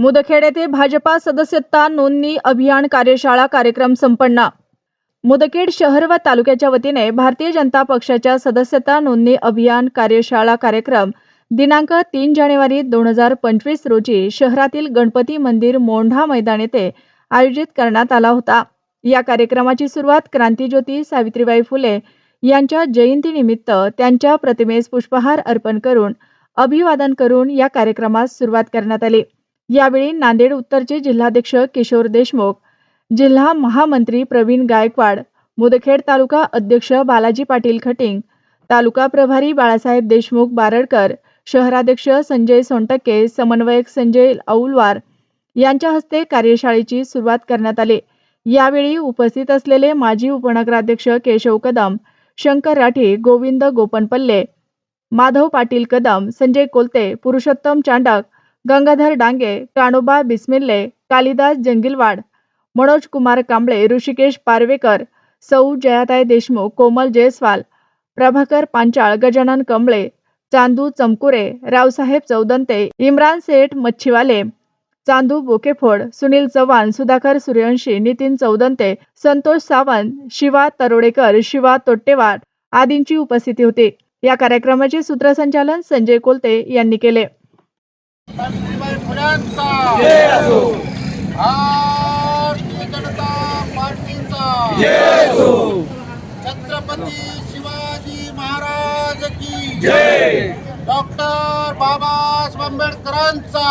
मुदखेड येथे भाजपा सदस्यता नोंदणी अभियान कार्यशाळा कार्यक्रम संपन्न. मुदखेड शहर व तालुक्याच्या वतीने भारतीय जनता पक्षाच्या सदस्यता नोंदणी अभियान कार्यशाळा कार्यक्रम दिनांक तीन जानेवारी दोन हजार पंचवीस रोजी शहरातील गणपती मंदिर मोंढा मैदान येथे आयोजित करण्यात आला होता. या कार्यक्रमाची सुरुवात क्रांतीज्योती सावित्रीबाई फुले यांच्या जयंतीनिमित्त त्यांच्या प्रतिमेस पुष्पहार अर्पण करून अभिवादन करून या कार्यक्रमास सुरुवात करण्यात आली. यावेळी नांदेड उत्तरचे जिल्हाध्यक्ष किशोर देशमुख जिल्हा महामंत्री प्रवीण गायकवाड मुदखेड तालुका अध्यक्ष बालाजी पाटील खटिंग तालुका प्रभारी बाळासाहेब देशमुख बारडकर शहराध्यक्ष संजय सोनटक्के समन्वयक संजय औलवार यांच्या हस्ते कार्यशाळेची सुरुवात करण्यात आली. यावेळी उपस्थित असलेले माजी उपनगराध्यक्ष केशव कदम शंकर राठी गोविंद गोपनपल्ले माधव पाटील कदम संजय कोलते पुरुषोत्तम चांडक गंगाधर डांगे काणोबा बिस्मिल्ले कालिदास जंगिलवाड मनोज कुमार कांबळे ऋषिकेश पारवेकर सौ जयाताई देशमुख कोमल जयस्वाल प्रभाकर पांचाळ गजानन कंबळे चांदू चमकुरे रावसाहेब चौदंते इम्रान सेठ मच्छीवाले चांदू बोकेफोड सुनील चव्हाण सुधाकर सूर्यवंशी नितीन चौदंते संतोष सावंत शिवा तरोडेकर शिवा तोट्टेवार आदींची उपस्थिती होती. या कार्यक्रमाचे सूत्रसंचालन संजय कोलते यांनी केले. भारतीय जनता पार्टीचा. छत्रपती शिवाजी महाराज की. डॉक्टर बाबासाहेब आंबेडकरांचा.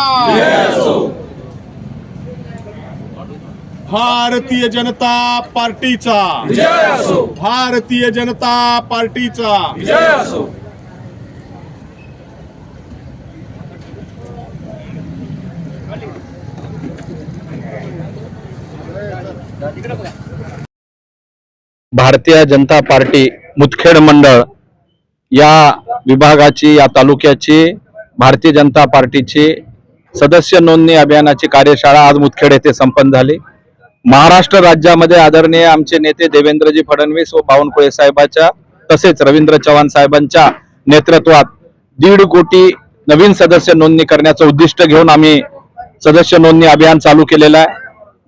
भारतीय जनता पार्टीचा. भारतीय जनता पार्टीचा. भारतीय जनता पार्टी मुदखेड मंडळ या विभागाची या तालुक्याची भारतीय जनता पार्टीची सदस्य नोंदणी अभियानाची कार्यशाळा आज मुदखेड येथे संपन्न झाली. महाराष्ट्र राज्यामध्ये आदरणीय आमचे नेते देवेंद्रजी फडणवीस व बावनकुळे साहेबांच्या तसेच रवींद्र चव्हाण साहेबांच्या नेतृत्वात दीड कोटी नवीन सदस्य नोंदणी करण्याचं उद्दिष्ट घेऊन आम्ही सदस्य नोंदणी अभियान चालू केलेलं आहे.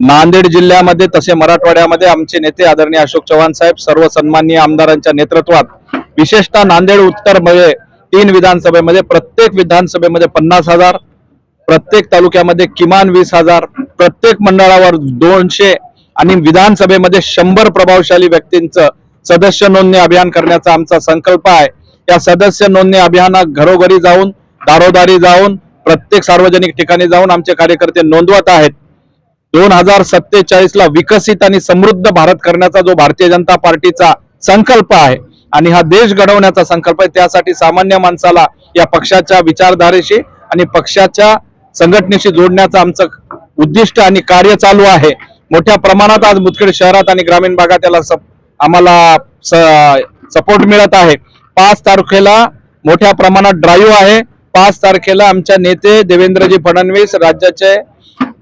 नांदेड जिल्ह्यामध्ये तसे मराठवाड्यामध्ये आमचे नेते आदरणीय अशोक चव्हाण साहेब सर्व सन्माननीय आमदारांच्या नेतृत्वात विशेषतः नांदेड उत्तरमध्ये तीन विधानसभेमध्ये प्रत्येक विधानसभेमध्ये पन्नास हजार प्रत्येक तालुक्यामध्ये किमान वीस हजार प्रत्येक मंडळावर दोनशे आणि विधानसभेमध्ये शंभर प्रभावशाली व्यक्तींचं सदस्य नोंदणी अभियान करण्याचा आमचा संकल्प आहे. या सदस्य नोंदणी अभियानात घरोघरी जाऊन दारोदारी जाऊन प्रत्येक सार्वजनिक ठिकाणी जाऊन आमचे कार्यकर्ते नोंदवत आहेत. दोन हजार सत्तेचाळीस ला विकसित आणि समृद्ध भारत करण्याचा जो भारतीय जनता पार्टीचा संकल्प आहे आणि हा देश घडवण्याचा संकल्प आहे त्यासाठी सामान्य माणसाला या पक्षाच्या विचारधारेशी आणि पक्षाच्या संघटनेशी जोडण्याचं आमचं उद्दिष्ट आणि कार्य चालू आहे. मोठ्या प्रमाणात आज मुदखेड शहरात आणि ग्रामीण भागात याला सप- आम्हाला सपोर्ट मिळत आहे. पाच तारखेला मोठ्या प्रमाणात ड्राईव्ह आहे. पाच तारखेला आमच्या नेते देवेंद्रजी फडणवीस राज्याचे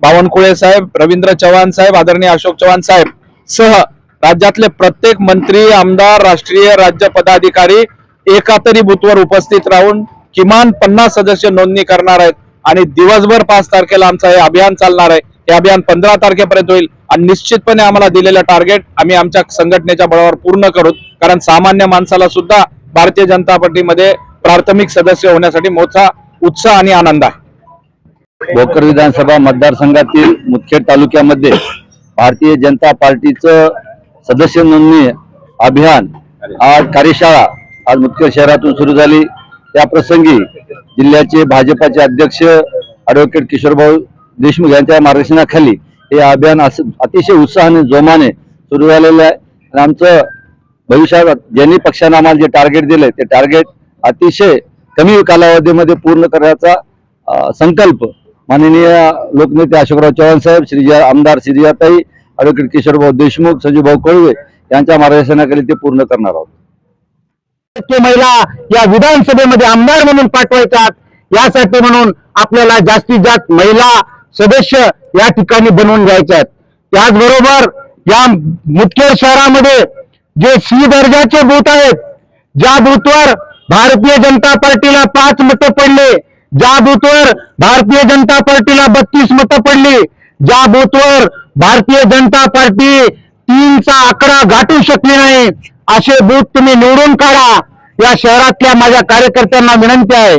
बावनकुळे साहेब रवींद्र चव्हाण साहेब आदरणीय अशोक चव्हाण साहेब सह राज्यातले प्रत्येक मंत्री आमदार राष्ट्रीय राज्य पदाधिकारी एका तरी उपस्थित राहून किमान पन्नास सदस्य नोंदणी करणार आहेत आणि दिवसभर पाच तारखेला आमचं हे अभियान चालणार आहे. हे अभियान पंधरा तारखेपर्यंत होईल आणि निश्चितपणे आम्हाला दिलेलं टार्गेट आम्ही आमच्या संघटनेच्या बळावर पूर्ण करू. कारण सामान्य माणसाला सुद्धा भारतीय जनता पार्टीमध्ये प्राथमिक सदस्य होण्यासाठी मोठा उत्साह आणि आनंद आहे. भोकर विधानसभा मतदारसंघातील मुदखेड तालुक्यामध्ये भारतीय जनता पार्टीचं सदस्य नोंदणी अभियान आज कार्यशाळा आज मुदखेड शहरातून सुरू झाली. त्या प्रसंगी जिल्ह्याचे भाजपाचे अध्यक्ष ॲडव्होकेट किशोरभाऊ देशमुख यांच्या मार्गदर्शनाखाली हे अभियान अतिशय उत्साहाने जोमाने सुरू झालेलं आहे. आमचं भविष्यात ज्यांनी पक्षानं आम्हाला जे टार्गेट दिले ते टार्गेट अतिशय कमी कालावधीमध्ये पूर्ण करण्याचा संकल्प माननीय लोकनेते अशोकराव चव्हाण साहेब श्री आमदार श्रीजाताई ॲडव्होकेट किशोरभाऊ देशमुख संजूभाऊ कळवे यांच्या मार्गदर्शनाखाली ते पूर्ण करणार आहोत. टक्के महिला या विधानसभेमध्ये आमदार म्हणून पाठवायच्यात यासाठी म्हणून आपल्याला जास्तीत जास्त महिला सदस्य या ठिकाणी बनवून घ्यायच्या आहेत त्याचबरोबर या मुदखेड शहरामध्ये जे सी दर्जाचे बूथ आहेत ज्या बूथवर भारतीय जनता पार्टीला पाच मतं पडले ज्या बूथवर भारतीय जनता पार्टीला बत्तीस मतं पडली. ज्या बूथवर भारतीय जनता पार्टी तीनचा आकडा गाठू शकली नाही. असे बूथ तुम्ही निवडून काढा. या शहरातल्या माझ्या कार्यकर्त्यांना विनंती आहे.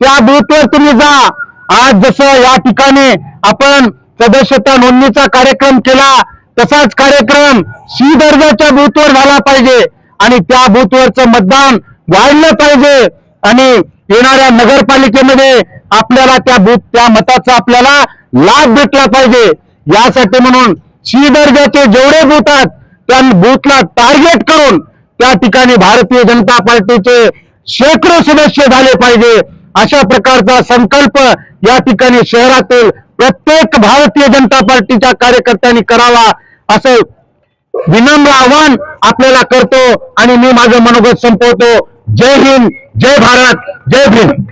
त्या बूथवर तुम्ही जा. आज जसं या ठिकाणी आपण सदस्यता नोंदणीचा कार्यक्रम केला तसाच कार्यक्रम सी दर्जाच्या बूथवर झाला पाहिजे. आणि त्या बूथवरचं मतदान वाढलं पाहिजे. आणि येणाऱ्या नगरपालिकेमध्ये आपल्याला त्या बूथ त्या मताचा आपल्याला लाभ भेटला पाहिजे. यासाठी म्हणून सी दर्जाचे जेवढे बूथ आहेत त्या बूथला टार्गेट करून त्या ठिकाणी भारतीय जनता पार्टीचे शेकडो सदस्य झाले पाहिजे. अशा प्रकारचा संकल्प या ठिकाणी शहरातील प्रत्येक भारतीय जनता पार्टीच्या कार्यकर्त्यांनी करावा असं विनम्र आव्हान आपल्याला करतो आणि मी माझं मनोगत संपवतो. जय हिंद. जय भारत जय भीम.